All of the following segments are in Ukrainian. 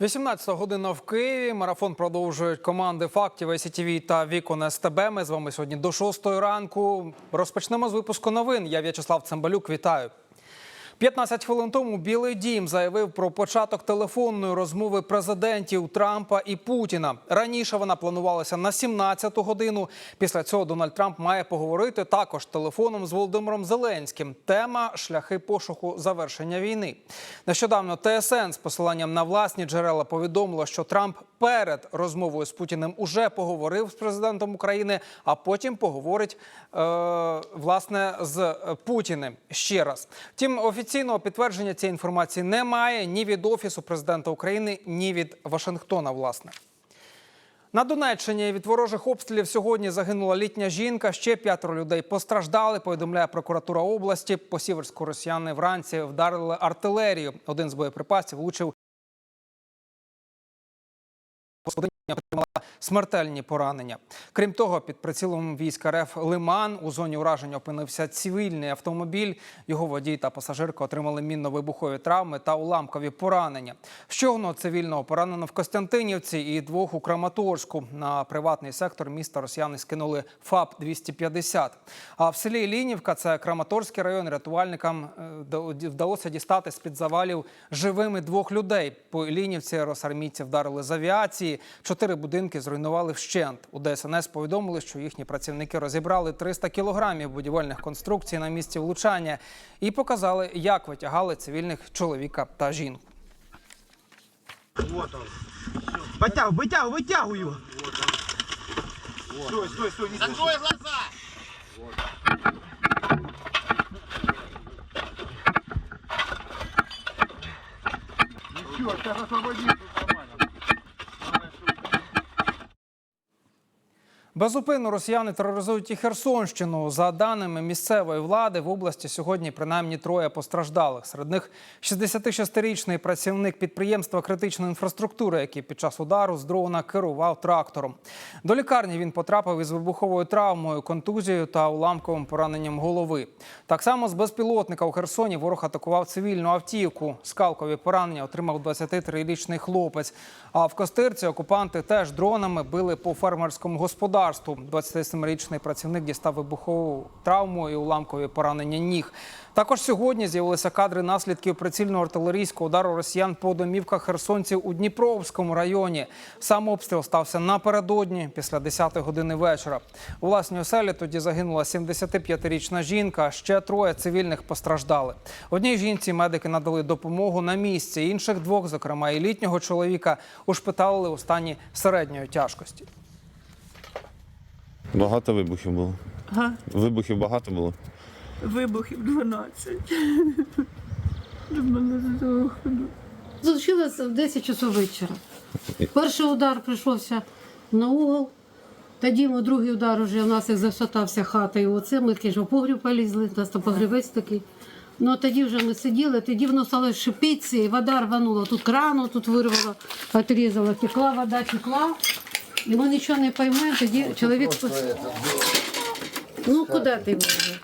18 година в Києві. Марафон продовжують команди фактів СІТВ та Вікон СТБ. Ми з вами сьогодні до 6 ранку. Розпочнемо з випуску новин. Я В'ячеслав Цимбалюк. Вітаю. 15 хвилин тому Білий Дім заявив про початок телефонної розмови президентів Трампа і Путіна. Раніше вона планувалася на 17-ту годину. Після цього Дональд Трамп має поговорити також телефоном з Володимиром Зеленським. Тема шляхи пошуку завершення війни. Нещодавно ТСН з посиланням на власні джерела повідомило, що Трамп перед розмовою з Путіним уже поговорив з президентом України, а потім поговорить е, власне з Путіним ще раз. Втім, офіційного підтвердження цієї інформації немає ні від офісу президента України, ні від Вашингтона. Власне. На Донеччині від ворожих обстрілів сьогодні загинула літня жінка. Ще п'ятеро людей постраждали. Повідомляє прокуратура області. По Сіверську росіяни вранці вдарили артилерію. Один з боєприпасів влучив смертельні поранення. Крім того, під прицілом військ РФ Лиман у зоні ураження опинився цивільний автомобіль. Його водій та пасажирка отримали мінно-вибухові травми та уламкові поранення. Ще одного цивільного поранено в Костянтинівці і двох у Краматорську. На приватний сектор міста росіяни скинули ФАП 250 А в селі Лінівка, це Краматорський район, рятувальникам е, вдалося дістати з під завалів живими двох людей. По Лінівці росармійці вдарили з авіації. Чотири будинки зруйнували вщент. У ДСНС повідомили, що їхні працівники розібрали 300 кілограмів будівельних конструкцій на місці влучання і показали, як витягали цивільних чоловіка та жінку. Вот он. Вытягивай, вытягивай, вытягивай его. Стой, стой, стой, не Закрой глаза! Все, сейчас освободи. Безупинно росіяни тероризують і Херсонщину. За даними місцевої влади, в області сьогодні принаймні троє постраждалих. Серед них 66-річний працівник підприємства критичної інфраструктури, який під час удару з дрона керував трактором. До лікарні він потрапив із вибуховою травмою, контузією та уламковим пораненням голови. Так само з безпілотника у Херсоні ворог атакував цивільну автівку. Скалкові поранення отримав 23-річний хлопець. А в Костирці окупанти теж дронами били по фермерському господарству. 27-річний працівник дістав вибухову травму і уламкові поранення ніг. Також сьогодні з'явилися кадри наслідків прицільного артилерійського удару росіян по домівках херсонців у Дніпровському районі. Сам обстріл стався напередодні після 10-ї години вечора. У власній оселі тоді загинула 75-річна жінка. Ще троє цивільних постраждали. Одній жінці медики надали допомогу на місці. Інших двох, зокрема і літнього чоловіка, ушпиталили у стані середньої тяжкості. Багато вибухів було. Ага, Вибухів багато було. вибухів 12. До мене здохну. Случилось в 10 часов вечора. Перший удар прийшовся на угол. Тоді ми другий удар уже у нас як зашатався хата, і оце ми в погріб полізли, у нас там погрібець такий. Ну а тоді вже ми сиділи, тоді воно стало шипіти, і вода рванула. Тут крану, тут вирвало, отрізала, текла вода, текла. І ми нічого не поймає, тоді чоловік. Ну, куди ти можеш?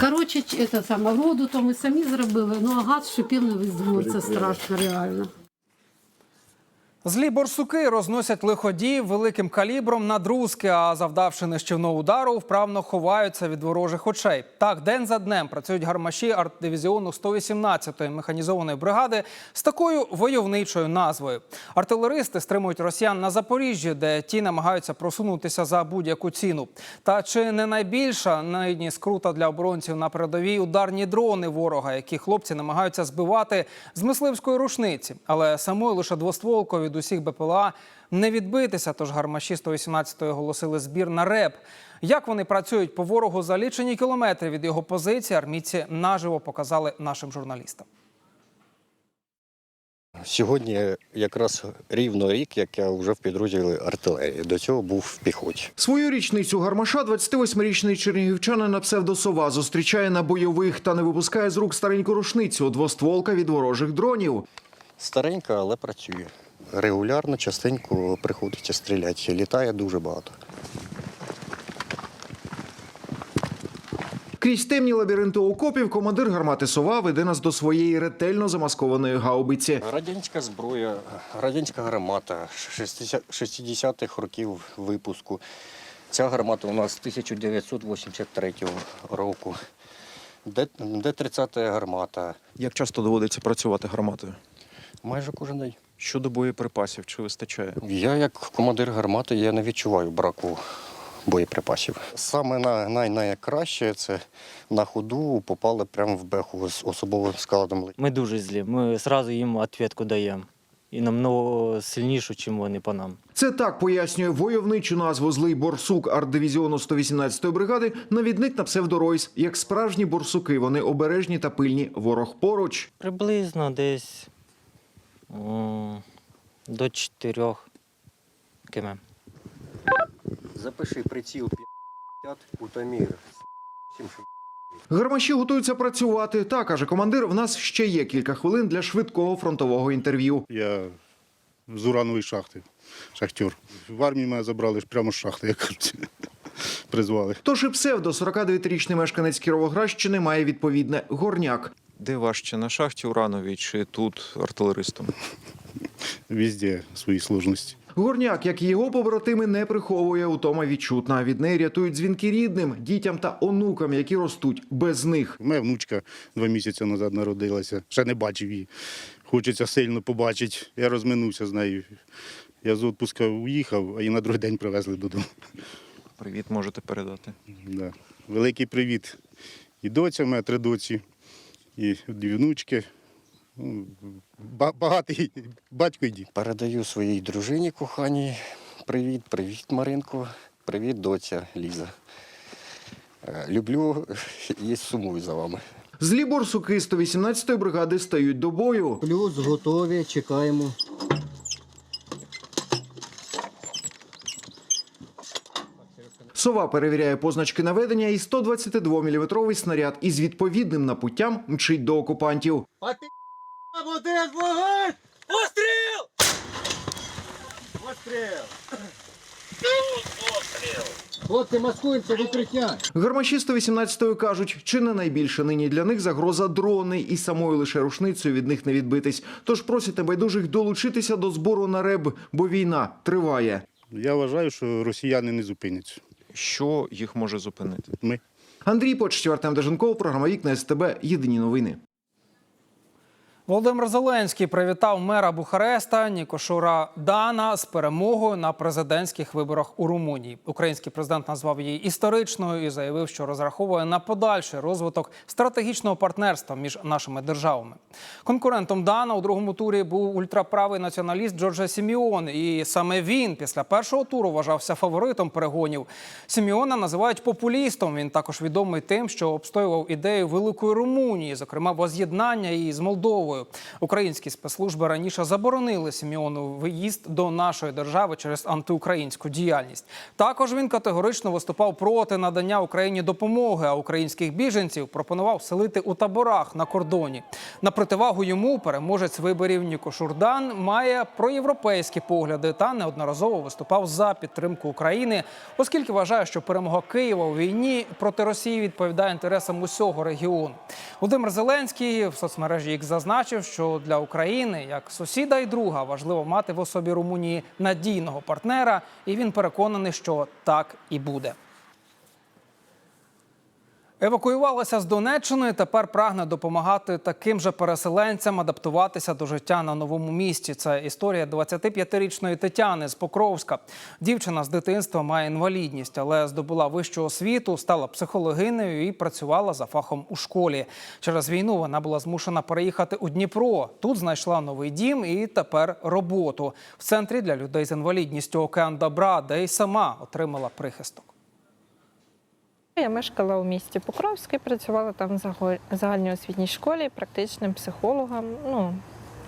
Коротше, це саме воду то ми самі зробили, ну а газ шипів на весь двор, це страшно реально. Злі борсуки розносять лиходіїв великим калібром на друзки, а завдавши нищівного удару, вправно ховаються від ворожих очей. Так, день за днем працюють гармаші артдивізіону 118-ї механізованої бригади з такою войовничою назвою. Артилеристи стримують росіян на Запоріжжі, де ті намагаються просунутися за будь-яку ціну. Та чи не найбільша нині скрута для оборонців на передовій ударні дрони ворога, які хлопці намагаються збивати з мисливської рушниці, але самою лише двостволкою усіх БПЛА не відбитися. Тож гармаші 118-ї оголосили збір на РЕП. Як вони працюють по ворогу за лічені кілометри від його позиції, армійці наживо показали нашим журналістам. Сьогодні якраз рівно рік, як я вже в підрозділі артилерії. До цього був в піхоті. Свою річницю гармаша 28-річний чернігівчанин на псевдосова зустрічає на бойових та не випускає з рук стареньку рушницю двостволка від ворожих дронів. Старенька, але працює. Регулярно, частенько приходиться стріляти. Літає дуже багато. Крізь темні лабіринти окопів командир гармати сова веде нас до своєї ретельно замаскованої гаубиці. Радянська зброя, радянська гармата 60 60-х років випуску. Ця гармата у нас 1983 року. Д- Д-30 гармата. Як часто доводиться працювати гарматою? Майже кожен день. Щодо боєприпасів, чи вистачає? Я, як командир гармати, я не відчуваю браку боєприпасів. Саме на, най, найкраще це на ходу попали прямо в беху з особовим складом. Ми дуже злі. Ми одразу їм відповідку даємо. І намного сильнішу, ніж вони по нам. Це так пояснює войовничу назву злий борсук артдивізіону 118-ї бригади. Навідник на псевдоройс. Як справжні борсуки, вони обережні та пильні. Ворог поруч. Приблизно десь до 4 км. Запиши приціл 50 Утамір. Гармаші готуються працювати. Та каже командир. В нас ще є кілька хвилин для швидкого фронтового інтерв'ю. Я з уранової шахти, шахтер. В армії мене забрали прямо з шахти, як кажуть. Призвали. Тож і псевдо 49-річний мешканець Кіровоградщини має відповідне горняк. Де важче на шахті урановій чи тут артилеристом? Везде свої сложності. Горняк, як і його побратими, не приховує утома відчутна. Від неї рятують дзвінки рідним, дітям та онукам, які ростуть без них. У мене внучка два місяці назад народилася. Ще не бачив її. Хочеться сильно побачити. Я розминувся з нею. Я з відпуска уїхав, а її на другий день привезли додому. Привіт можете передати. Да. Великий привіт. І доця, в мене три доці, і дві внучки. Ну, Багатий батько і дід. Передаю своїй дружині коханій. Привіт, привіт, Маринко. Привіт, доця Ліза. Е, Люблю і сумую за вами. Злі борсуки 118-ї бригади стають до бою. Плюс готові, чекаємо. Сова перевіряє позначки наведення і 122-мм снаряд із відповідним напуттям мчить до окупантів. Один вогонь! Постріл! Постріл! Хлопці, маскуємося, викриття. Гармаші 118-ї кажуть, чи не найбільше нині для них загроза дрони, і самою лише рушницею від них не відбитись. Тож просять небайдужих долучитися до збору на реб, бо війна триває. Я вважаю, що росіяни не зупиняться. Що їх може зупинити? Ми. Андрій Поч, Артем Деженков, програма Вікна СТБ. Єдині новини. Володимир Зеленський привітав мера Бухареста Нікошура Дана з перемогою на президентських виборах у Румунії. Український президент назвав її історичною і заявив, що розраховує на подальший розвиток стратегічного партнерства між нашими державами. Конкурентом Дана у другому турі був ультраправий націоналіст Джорджа Сіміон. І саме він після першого туру вважався фаворитом перегонів. Сіміона називають популістом. Він також відомий тим, що обстоював ідею великої Румунії, зокрема воз'єднання її з Молдовою. Українські спецслужби раніше заборонили Сіміону виїзд до нашої держави через антиукраїнську діяльність. Також він категорично виступав проти надання Україні допомоги, а українських біженців пропонував селити у таборах на кордоні. На противагу йому переможець виборів Ніко Шурдан має проєвропейські погляди та неодноразово виступав за підтримку України, оскільки вважає, що перемога Києва у війні проти Росії відповідає інтересам усього регіону. Володимир Зеленський в соцмережі X зазначив, що для України як сусіда і друга важливо мати в особі Румунії надійного партнера, і він переконаний, що так і буде. Евакуювалася з Донеччини. Тепер прагне допомагати таким же переселенцям адаптуватися до життя на новому місці. Це історія 25-річної Тетяни з Покровська. Дівчина з дитинства має інвалідність, але здобула вищу освіту, стала психологинею і працювала за фахом у школі. Через війну вона була змушена переїхати у Дніпро. Тут знайшла новий дім і тепер роботу в центрі для людей з інвалідністю Океан Добра, де й сама отримала прихисток. Я мешкала у місті Покровське, працювала там в заго- загальній освітній школі, практичним психологом. Ну,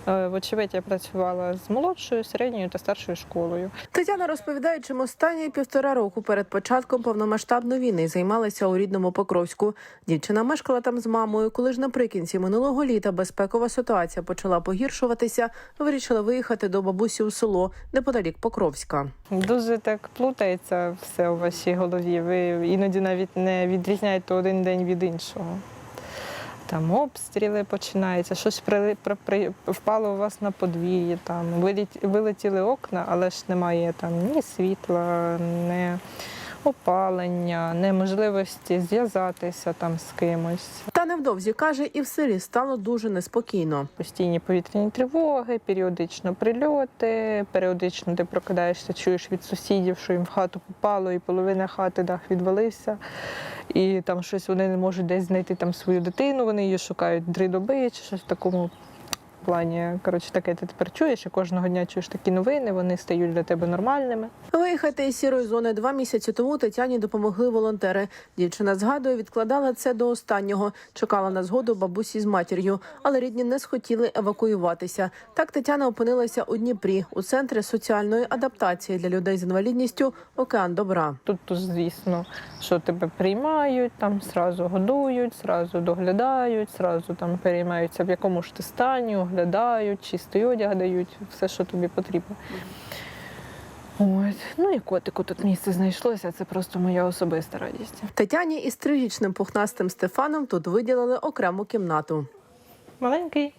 Вочевидь, я працювала з молодшою, середньою та старшою школою. Тетяна розповідає, чим останні півтора року перед початком повномасштабної війни займалася у рідному Покровську. Дівчина мешкала там з мамою. Коли ж наприкінці минулого літа безпекова ситуація почала погіршуватися, вирішила виїхати до бабусі у село неподалік Покровська. Дуже так плутається все у вашій голові. Ви іноді навіть не відрізняєте один день від іншого. Там обстріли починаються, щось при, при, при, впало у вас на подвір'ї, там виліт, вилетіли окна, але ж немає там ні світла, ні опалення, неможливості зв'язатися там з кимось. Невдовзі каже, і в селі стало дуже неспокійно. Постійні повітряні тривоги, періодично прильоти, періодично ти прокидаєшся, чуєш від сусідів, що їм в хату попало, і половина хати дах відвалився. І там щось вони не можуть десь знайти там свою дитину, вони її шукають три доби чи щось в такому плані. Коротше, таке ти тепер чуєш, і кожного дня чуєш такі новини, вони стають для тебе нормальними. Виїхати із сірої зони два місяці тому Тетяні допомогли волонтери. Дівчина згадує, відкладала це до останнього. Чекала на згоду бабусі з матір'ю, але рідні не схотіли евакуюватися. Так Тетяна опинилася у Дніпрі у центрі соціальної адаптації для людей з інвалідністю Океан Добра. Тут, звісно, що тебе приймають, там зразу годують, зразу доглядають, зразу там переймаються, в якому ж ти стані, оглядають, чистий одяг дають, все, що тобі потрібно. От. Ну і котику тут місце знайшлося, це просто моя особиста радість. Тетяні із трирічним пухнастим Стефаном тут виділили окрему кімнату. Маленький.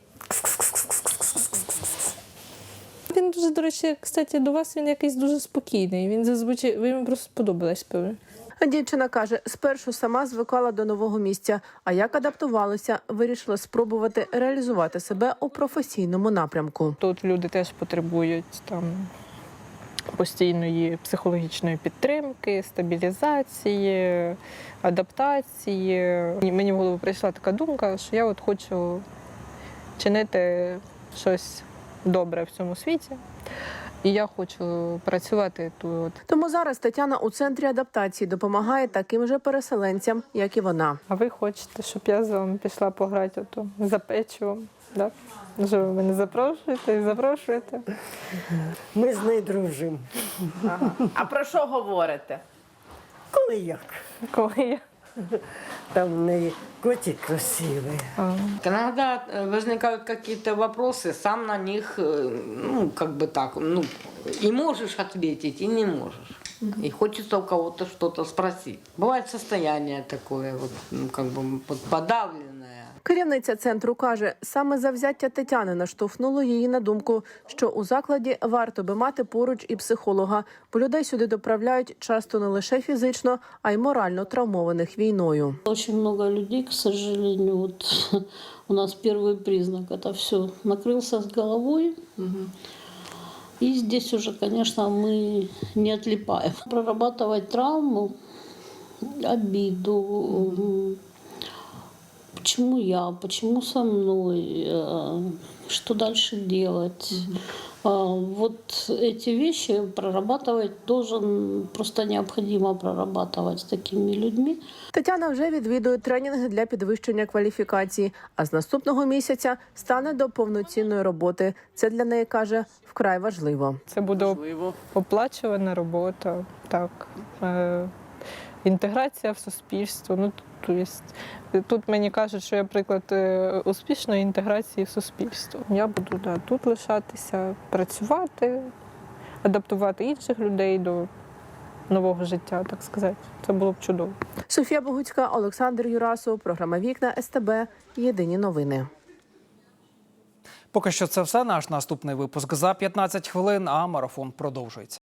Він дуже, до речі, кстати, до вас він якийсь дуже спокійний. Він зазвичай ви йому просто сподобались, певно. Дівчина каже, спершу сама звикала до нового місця. А як адаптувалася, вирішила спробувати реалізувати себе у професійному напрямку. Тут люди теж потребують там постійної психологічної підтримки, стабілізації, адаптації. Мені в голову прийшла така думка, що я от хочу чинити щось добре в цьому світі. І я хочу працювати тут. Тому зараз Тетяна у центрі адаптації допомагає таким же переселенцям, як і вона. А ви хочете, щоб я з вами пішла пограти ото за печивом? Да? Що ви мене запрошуєте і запрошуєте? Ми з нею дружимо. А про що говорите? Коли як? Коли я Там в неї котик красивий. Когда э, возникают какие-то вопросы, сам на них, э, ну, как бы так, ну, и можешь ответить, и не можешь. И хочется у кого-то что-то спросить. Бывает состояние такое, вот, ну, как бы вот подавленное. Керівниця центру каже, саме завзяття Тетяни наштовхнуло її на думку, що у закладі варто би мати поруч і психолога, бо людей сюди доправляють часто не лише фізично, а й морально травмованих війною. Очень много людей, к сожалению, вот у нас первый признак это все накрылся с головой. И здесь уже, конечно, мы не отлипаем. Прорабатывать травму, обиду, м, почему я, почему со мной, э, что дальше делать. А, Вот эти вещи прорабатывать должен, просто необходимо прорабатывать с такими людьми. Тетяна вже відвідує тренінги для підвищення кваліфікації, а з наступного місяця стане до повноцінної роботи. Це для неї каже вкрай важливо. Це буде оплачувана робота, так. Інтеграція в суспільство. Ну, то єсть, тут мені кажуть, що я приклад е, успішної інтеграції в суспільство. Я буду да, тут лишатися, працювати, адаптувати інших людей до нового життя, так сказати. Це було б чудово. Софія Богуцька, Олександр Юрасов, програма Вікна СТБ. Єдині новини. Поки що це все. Наш наступний випуск за 15 хвилин, а марафон продовжується.